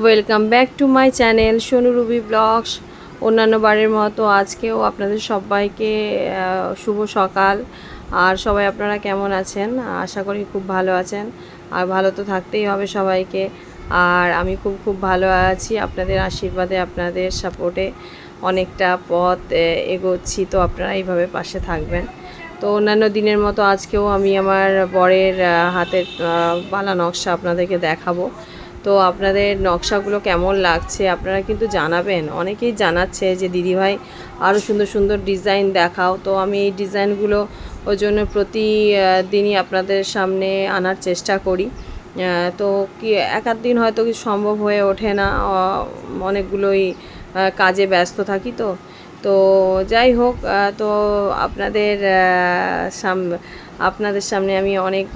Welcome back to my channel Sonu Ruby vlogs অন্যান্য বারের মতো আজকেও আপনাদের সবাইকে শুভ সকাল। আর সবাই আপনারা কেমন আছেন? আশা করি খুব ভালো আছেন। আর ভালো তো থাকতেই হবে সবাইকে। আর আমি খুব খুব ভালো আছি। আপনাদের আশীর্বাদে, আপনাদের সাপোর্টে অনেকটা পথ এগোচ্ছি। তো আপনারা এইভাবে পাশে থাকবেন। তো অন্যান্য দিনের মতো আজকেও আমি আমার বরের হাতের বালা নকশা আপনাদেরকে দেখাবো। তো আপনাদের নকশাগুলো কেমন লাগছে আপনারা কিন্তু জানাবেন। অনেকেই জানাচ্ছে যে দিদিভাই আরও সুন্দর সুন্দর ডিজাইন দেখাও। তো আমি এই ডিজাইনগুলো ওই জন্য প্রতি আহ, দিনই আপনাদের সামনে আনার চেষ্টা করি। তো কি এক দিন হয়তো কি সম্ভব হয়ে ওঠে না। অনেকগুলোই কাজে ব্যস্ত থাকি তো। তো যাই হোক তো আপনাদের সাম, আপনাদের সামনে আমি অনেক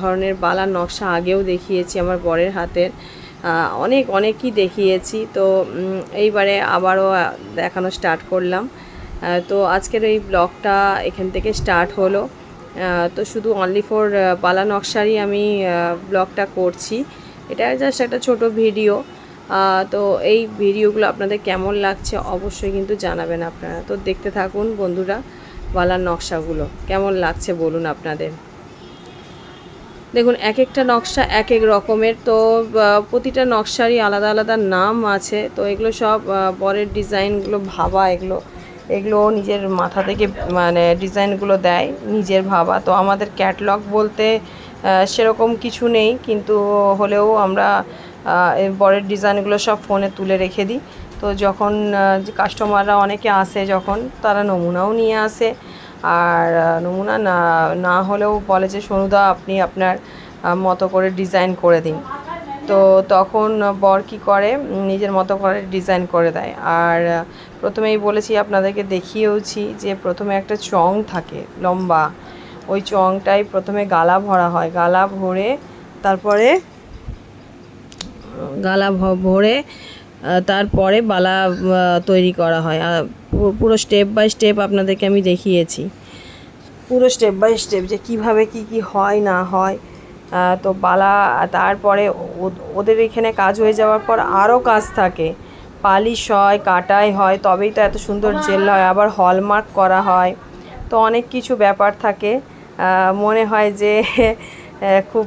ধরনের বালার নকশা আগেও দেখিয়েছি আমার বরের হাতের। অনেক, অনেকই দেখিয়েছি। তো এইবারে আবারও দেখানো স্টার্ট করলাম। তো আজকের এই ব্লগটা এখান থেকে স্টার্ট হলো। তো শুধু অনলি ফর বালা নকশারই আমি ব্লগটা করছি। এটা জাস্ট একটা ছোট ভিডিও। তো এই ভিডিওগুলো আপনাদের কেমন লাগছে অবশ্যই কিন্তু জানাবেন আপনারা। তো দেখতে থাকুন বন্ধুরা বালার নকশাগুলো। কেমন লাগছে বলুন আপনাদের। দেখুন এক একটা নকশা এক এক রকমের। তো প্রতিটা নকশারই আলাদা আলাদা নাম আছে। তো এগুলো সব বরের ডিজাইনগুলো ভাবা, এগুলো এগুলো নিজের মাথা থেকে মানে ডিজাইনগুলো দেয়, নিজের ভাবা। তো আমাদের ক্যাটলগ বলতে সেরকম কিছু নেই। কিন্তু হলেও আমরা বরের ডিজাইনগুলো সব ফোনে তুলে রেখে দিই। তো যখন কাস্টমাররা অনেকে আসে যখন, তারা নমুনাও নিয়ে আসে। আর নমুনা না না হলেও বলে যে, সোনুদা, আপনি আপনার মতো করে ডিজাইন করে দিন। তো তখন বর কি করে, নিজের মতো করে ডিজাইন করে দেয়। আর, প্রথমেই বলেছি আপনাদেরকে দেখিয়েওছি যে, প্রথমে একটা চং থাকে, লম্বা। ওই চংটাই প্রথমে গালা ভরা হয়। গালা ভরে তারপরে গালা ভরে তারপরে বালা তৈরি করা হয়। আর পুরো স্টেপ বাই স্টেপ আপনাদেরকে আমি দেখিয়েছি। পুরো স্টেপ বাই স্টেপ যে কীভাবে কি কি হয়, না হয় তো বালা, তারপরে ওদের এখানে কাজ হয়ে যাওয়ার পর আরও কাজ থাকে। পালিশ হয়, কাটাই হয়, তবেই তো এত সুন্দর জেল হয়। আবার হলমার্ক করা হয়। তো অনেক কিছু ব্যাপার থাকে। মনে হয় যে খুব,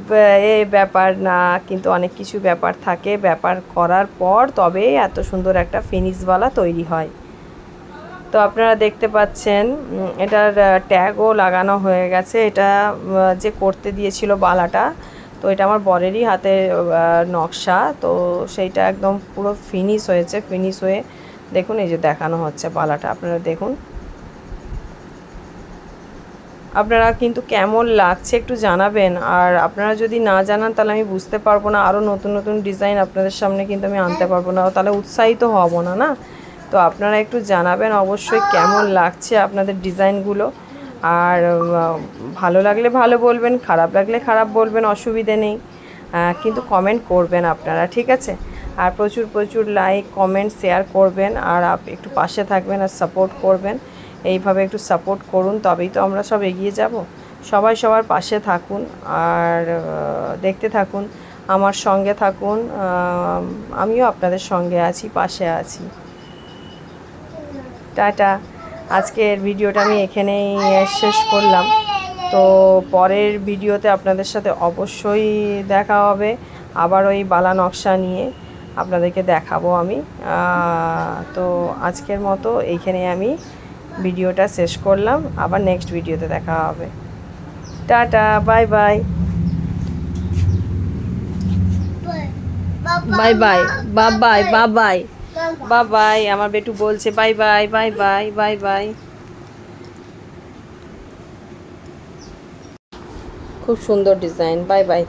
এ ব্যাপার না, কিন্তু অনেক কিছু ব্যাপার থাকে। ব্যাপার করার পর তবেই এত সুন্দর একটা ফিনিশওয়ালা তৈরি হয়। তো আপনারা দেখতে পাচ্ছেন এটার ট্যাগও লাগানো হয়ে গেছে। এটা যে করতে দিয়েছিল বালাটা, তো এটা আমার বরেরই হাতে নকশা। তো সেইটা একদম পুরো ফিনিশ হয়েছে। ফিনিশ হয়ে দেখুন, এই যে দেখানো হচ্ছে বালাটা। আপনারা দেখুন। আপনারা কিন্তু কেমন লাগছে একটু জানাবেন। আর আপনারা যদি না জানান, তাহলে আমি বুঝতে পারব না। আরও নতুন নতুন ডিজাইন আপনাদের সামনে কিন্তু আমি আনতে পারব না। তাহলে উৎসাহিত হব না না? তো আপনারা একটু জানাবেন অবশ্যই কেমন লাগছে আপনাদের ডিজাইনগুলো। আর ভালো লাগলে ভালো বলবেন, খারাপ লাগলে খারাপ বলবেন, অসুবিধে নেই। কিন্তু কমেন্ট করবেন আপনারা, ঠিক আছে? আর প্রচুর প্রচুর লাইক কমেন্ট শেয়ার করবেন। আর একটু পাশে থাকবেন আর সাপোর্ট করবেন। এইভাবে একটু সাপোর্ট করুন, তবেই তো আমরা সব এগিয়ে যাব। সবাই সবার পাশে থাকুন আর দেখতে থাকুন, আমার সঙ্গে থাকুন আমিও আপনাদের সঙ্গে আছি, পাশে আছি। টাটা। আজকের ভিডিওটা আমি এখানেই শেষ করলাম। তো পরের ভিডিওতে আপনাদের সাথে অবশ্যই দেখা হবে, আবার ওই বালা নকশা নিয়ে আপনাদেরকে দেখাবো আমি। তো আজকের মতো এইখানে আমি ভিডিওটা শেষ করলাম। আবার নেক্সট ভিডিওতে দেখা হবে। Tata, bye bye. Bye bye বা বাই বা বাই। বা বাই, আমার বেটু বলছে bye bye bye bye bye bye. খুব সুন্দর ডিজাইন বাই বাই।